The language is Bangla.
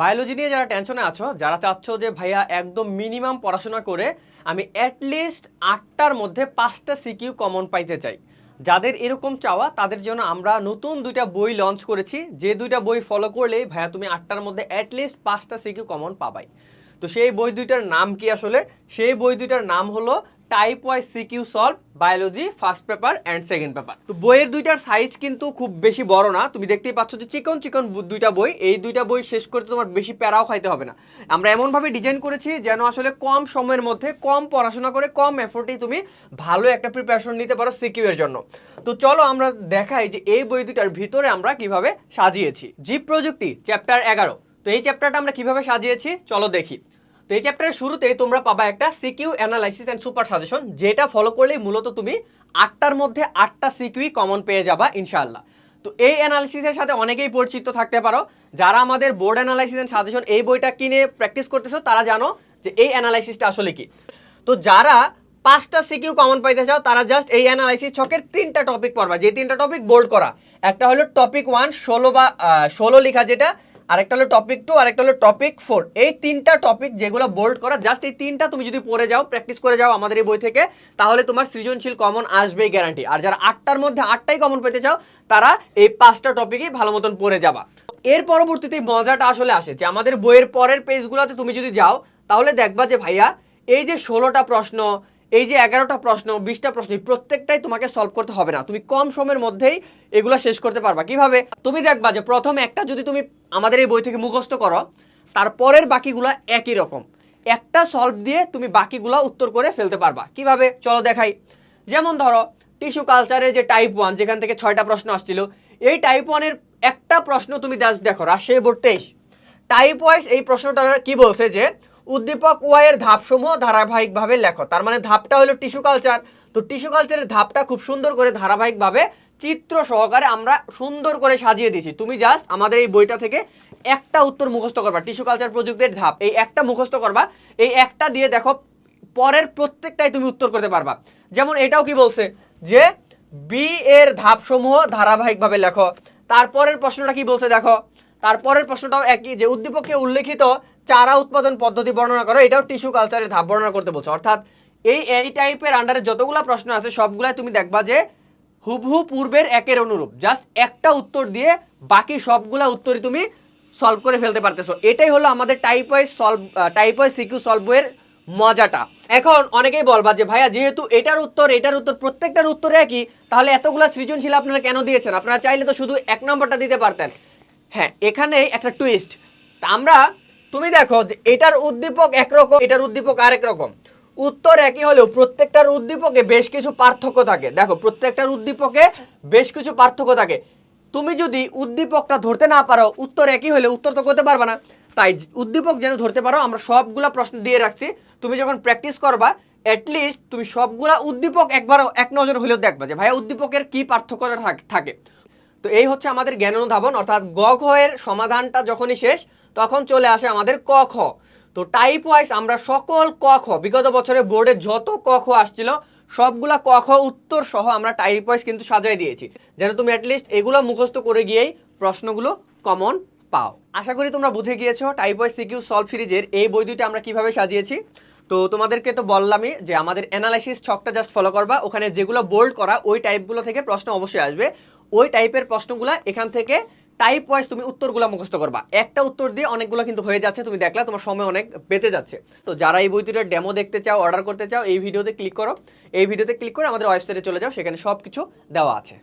বায়োলজি নিয়ে যারা টেনশনে আছো, যারা চাচ্ছ যে ভাইয়া একদম মিনিমাম পড়াশোনা করে, আমি অ্যাটলিস্ট আটটার মধ্যে পাঁচটা সিকিউ কমন পাইতে চাই। যাদের এরকম চাওয়া, তাদের জন্য আমরা নতুন দুইটা বই লঞ্চ করেছি। যে দুইটা বই ফলো করলেই ভাইয়া তুমি আটটার মধ্যে অ্যাটলিস্ট পাঁচটা সিকিউ কমন পাবাই। তো সেই বই দুইটার নাম কি আসলে? সেই বই দুইটার নাম হলো type wise C Q solve biology first paper and second paper তো বইয়ের দুইটার সাইজ কিন্তু খুব বেশি বড় না। তুমি দেখতেই পাচ্ছ যে চিকন চিকন দুইটা বই। এই দুইটা বই শেষ করতে তোমার বেশি প্যারাও খাইতে হবে না। আমরা এমনভাবে ডিজাইন করেছি যেন আসলে কম সময়ের মধ্যে, কম পড়াশোনা করে, কম এফোর্টেই তুমি ভালো একটা প্রিপারেশন নিতে পারো সিকিউ এর জন্য। তো চলো আমরা দেখাই যে এই বই দুইটার ভিতরে আমরা কীভাবে সাজিয়েছি। জীব প্রযুক্তি চ্যাপ্টার এগারো। তো এই চ্যাপ্টারটা আমরা কীভাবে সাজিয়েছি? চলো দেখি। তো এই চ্যাপ্টারের শুরুতেই তোমরা পাবা একটা C Q analysis and super suggestion যেটা ফলো করলেই মূলত তুমি আটটার মধ্যে আটটা সিকিউই কমন পেয়ে যাবা, ইনশাআল্লাহ। তো এই অ্যানালাইসিসের সাথে অনেকেই পরিচিত থাকতে পারো। যারা আমাদের বোর্ড অ্যানালাইসিস অ্যান্ড সাজেশন এই বইটা কিনে প্র্যাকটিস করতেছো, তারা জানো যে এই অ্যানালাইসিসটা আসলে কি। তো যারা পাঁচটা সিকিউ কমন পাইতে চাও, তারা জাস্ট এই অ্যানালাইসিস ছকের তিনটা টপিক পড়বা। যে তিনটা টপিক বোল্ড করা। একটা হলো টপিক ওয়ান ষোলো বা ষোলো লেখা যেটা আরেকটা হলো টপিক টু আরেকটা হলো টপিক ফোর এই তিনটা টপিক যেগুলো বোল্ড করা জাস্ট এই তিনটা তুমি যদি পড়ে যাও প্র্যাকটিস করে যাও আমাদের এই বই থেকে, তাহলে তোমার সৃজনশীল কমন আসবেই গ্যারান্টি আর যারা আটটার মধ্যে আটটাই কমন পেতে চাও, তারা এই পাঁচটা টপিকই ভালো মতন পড়ে যাবা। এর পরবর্তীতে মজাটা আসলে আসে যে আমাদের বইয়ের পরের পেজগুলোতে তুমি যদি যাও, তাহলে দেখবা যে ভাইয়া, এই যে ষোলোটা প্রশ্ন এই যে এগারোটা প্রশ্ন, বিশটা প্রশ্ন প্রত্যেকটাই তোমাকে সলভ করতে হবে না। তুমি কম সময়ের মধ্যেই এগুলো শেষ করতে পারবা। কীভাবে? তুমি দেখবা যে প্রথম একটা যদি তুমি আমাদের এই বই থেকে মুখস্থ করো, তারপরের বাকিগুলা একই রকম। একটা সলভ দিয়ে তুমি বাকিগুলা উত্তর করে ফেলতে পারবা। কীভাবে? চলো দেখাই। যেমন ধরো টিস্যু কালচারের যে টাইপ ওয়ান যেখান থেকে ছয়টা প্রশ্ন আসছিল, এই টাইপ ওয়ানের একটা প্রশ্ন তুমি দেখো, রাজশাহী বোর্ড তেইশ। টাইপ ওয়াইজ এই প্রশ্নটা কি বলছে যে উদ্দীপক ওয়াই এর ধাপসমূহ ধারাবাহিকভাবে লেখো। তার মানে ধাপটা হলো টিস্যু কালচার। তো টিস্যু কালচারের ধাপটা খুব সুন্দর করে ধারাবাহিকভাবে চিত্র সহকারে আমরা সুন্দর করে সাজিয়ে দিয়েছি। তুমি জাস্ট আমাদের এই বইটা থেকে একটা উত্তর মুখস্থ করবা, টিস্যু কালচার প্রযুক্তির ধাপ। এই একটা মুখস্থ করবা, এই একটা দিয়ে দেখো পরের প্রত্যেকটাই তুমি উত্তর করতে পারবা। যেমন এটাও কি বলছে যে বি এর ধাপসমূহ ধারাবাহিকভাবে লেখো। তারপরের প্রশ্নটা কি বলছে দেখো? তারপরের প্রশ্নটাও একই যে উদ্দীপকে উল্লেখিত চারা উৎপাদন পদ্ধতি বর্ণনা করো, এটাও টিস্যু কালচারের ধাপ বর্ণনা করতে বলছে। অর্থাৎ এই এই টাইপের আন্ডারে যতগুলা প্রশ্ন আছে, সবগুলাই তুমি দেখবা যে হুবহু পূর্বের একের অনুরূপ। জাস্ট একটা উত্তর দিয়ে বাকি সবগুলা উত্তরই তুমি সলভ করে ফেলতে পারতেছো। এটাই হলো আমাদের type wise solve type wise C Q solve বইয়ের মজাটা। এখন অনেকেই বলবা যে, ভাইয়া, যেহেতু এটার উত্তর এটার উত্তর প্রত্যেকটার উত্তর একই, তাহলে এতগুলা সৃজনশীল আপনারা কেন দিয়েছেন? আপনারা চাইলে তো শুধু এক নম্বরটা দিতে পারতেন। হ্যাঁ এখানে একটা টুইস্ট আমরা তুমি দেখো যে এটার উদ্দীপক একরকম, এটার উদ্দীপক আরেক রকম। উত্তর একই হলেও প্রত্যেকটার উদ্দীপকে বেশ কিছু পার্থক্য থাকে। দেখো, প্রত্যেকটার উদ্দীপকে বেশ কিছু পার্থক্য থাকে। তুমি যদি উদ্দীপকটা ধরতে না পারো, উত্তর একই হলে উত্তর তো করতে পারবে না। তাই উদ্দীপক যেন ধরতে পারো, আমরা সবগুলা প্রশ্ন দিয়ে রাখছি। তুমি যখন প্র্যাকটিস করবা অ্যাটলিস্ট তুমি সবগুলা উদ্দীপক একবার এক নজর হলেও দেখবা যে, ভাইয়া, উদ্দীপকের কি পার্থক্যটা থাকে তো এই হচ্ছে আমাদের জ্ঞান অনুধাবন, অর্থাৎ গ ঘ এর সমাধানটা যখনই শেষ তখন চলে আসে আমাদের ক খ। তো টাইপ ওয়াইজ আমরা সকল ক খ, বিগত বছরে বোর্ডে যত ক খ আসছিল, সবগুলা ক খ উত্তর সহ আমরা টাইপ ওয়াইজ কিন্তু সাজাই দিয়েছি। যেন তুমি অ্যাটলিস্ট এগুলো মুখস্থ করে গিয়েই প্রশ্নগুলো কমন পাও। আশা করি তোমরা বুঝে গিয়েছো টাইপ ওয়াইজ সিকিউ সলভ সিরিজের এই বই দুইটা আমরা কীভাবে সাজিয়েছি। তো তোমাদেরকে তো বললামই যে আমাদের অ্যানালাইসিস ছকটা জাস্ট ফলো করবা। ওখানে যেগুলো বোল্ড করা, ওই টাইপগুলো থেকে প্রশ্ন অবশ্যই আসবে। ওই টাইপের প্রশ্নগুলো এখান থেকে টাইপ ওয়াইজ তুমি উত্তরগুলো মুখস্থ করবা। একটা উত্তর দিয়ে অনেকগুলো কিন্তু হয়ে যাচ্ছে, তুমি দেখলা, তোমার সময় অনেক বেঁচে যাচ্ছে। তো যারা এই বইটির ডেমো দেখতে চাও অর্ডার করতে চাও, এই ভিডিওতে ক্লিক করো। এই ভিডিওতে ক্লিক করে আমাদের ওয়েবসাইটে চলে যাও, সেখানে সব কিছু দেওয়া আছে।